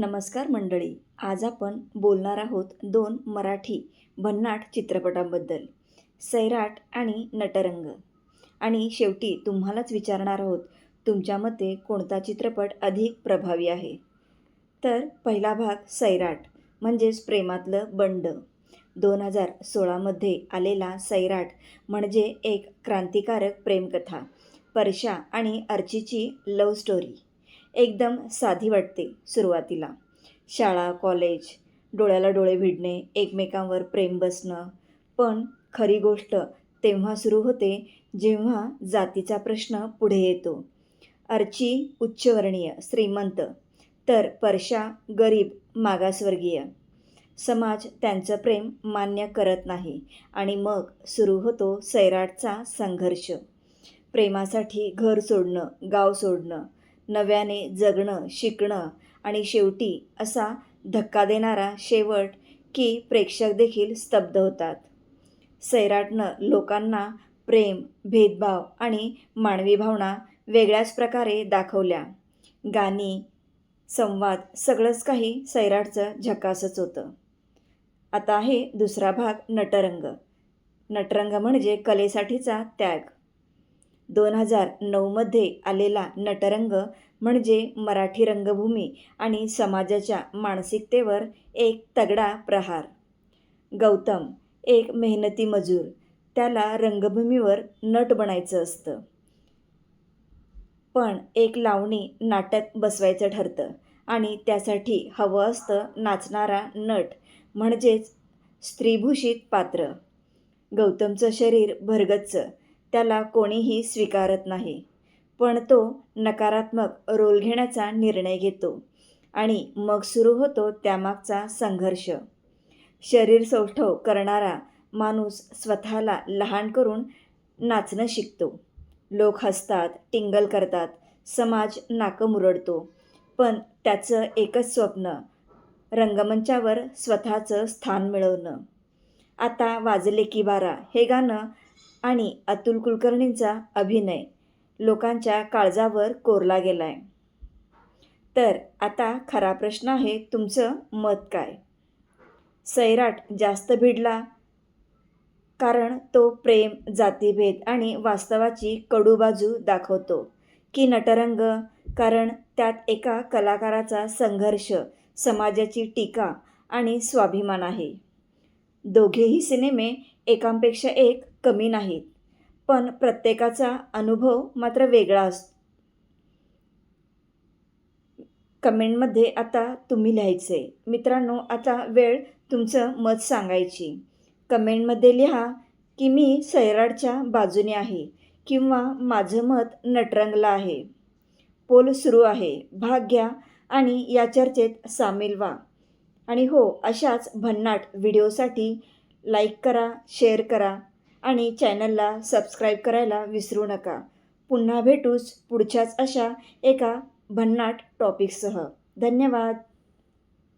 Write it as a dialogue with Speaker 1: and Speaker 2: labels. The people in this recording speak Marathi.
Speaker 1: नमस्कार मंडळी आज आपण बोलणार आहोत दोन मराठी भन्नाट चित्रपटांबद्दल सैराट आणि नटरंग. आणि शेवटी तुम्हालाच विचारणार आहोत तुमच्या मते कोणता चित्रपट अधिक प्रभावी आहे? तर पहिला भाग सैराट म्हणजेच प्रेमातलं बंड. दोन हजार सोळामध्ये आलेला सैराट म्हणजे एक क्रांतिकारक प्रेमकथा परशा आणि अर्चीची लव्ह स्टोरी. एकदम साधी वाटते सुरुवातीला. शाळा कॉलेज डोळ्याला डोळे भिडणे एकमेकांवर प्रेम बसणं. पण खरी गोष्ट तेव्हा सुरू होते जेव्हा जातीचा प्रश्न पुढे येतो. अर्ची उच्चवर्णीय श्रीमंत तर परशा गरीब मागासवर्गीय. समाज त्यांचं प्रेम मान्य करत नाही आणि मग सुरू होतो सैराटचा संघर्ष. प्रेमासाठी घर सोडणं गाव सोडणं. नव्याने जगणं शिकणं आणि शेवटी असा धक्का देणारा शेवट की प्रेक्षक देखील स्तब्ध होतात. सैराटनं लोकांना प्रेम भेदभाव आणि मानवी भावना वेगळ्याच प्रकारे दाखवल्या. गाणी संवाद सगळंच काही सैराटचं झकासच होतं. आता आहे दुसरा भाग नटरंग. नटरंग म्हणजे कलेसाठीचा त्याग. दोन हजार नऊमध्ये आलेला नटरंग म्हणजे मराठी रंगभूमी आणि समाजाच्या मानसिकतेवर एक तगडा प्रहार. गौतम एक मेहनती मजूर त्याला रंगभूमीवर नट बनायचं असतं. पण एक लावणी नाटक बसवायचं ठरतं आणि त्यासाठी हवं असतं नाचणारा नट म्हणजेच स्त्रीभूषित पात्र. गौतमचं शरीर भरगच्च त्याला कोणीही स्वीकारत नाही. पण तो नकारात्मक रोल घेण्याचा निर्णय घेतो आणि मग सुरू होतो त्यामागचा संघर्ष. शरीर सौष्ठव करणारा माणूस स्वतःला लहान करून नाचणं शिकतो. लोक हसतात टिंगल करतात समाज नाकं मुरडतो. पण त्याचं एकच स्वप्न रंगमंचावर स्वतःचं स्थान मिळवणं. आता वाजले की बारा हे गाणं आणि अतुल कुलकर्णींचा अभिनय लोकांच्या काळजावर कोरला गेला आहे तर आता खरा प्रश्न आहे तुमचं मत काय? सैराट जास्त भिडला कारण तो प्रेम जातीभेद आणि वास्तवाची कडू बाजू दाखवतो की नटरंग कारण त्यात एका कलाकाराचा संघर्ष समाजाची टीका आणि स्वाभिमान आहे. दोघेही सिनेमे एकांपेक्षा एक कमी नाहीत. पण प्रत्येकाचा अनुभव मात्र वेगळा असतो कमेंटमध्ये आता तुम्ही लिहायचे. मित्रांनो आता वेळ तुमचं मत सांगायची. कमेंटमध्ये लिहा की मी सैराडच्या बाजूने आहे किंवा माझं मत नटरंगला आहे. पोल सुरू आहे. भाग घ्या आणि या चर्चेत सामील व्हा. आणि हो अशाच भन्नाट व्हिडिओसाठी लाईक करा शेअर करा आणि चॅनलला सबस्क्राईब करायला विसरू नका. पुन्हा भेटूच पुढच्याच अशा एका भन्नाट टॉपिकसह धन्यवाद!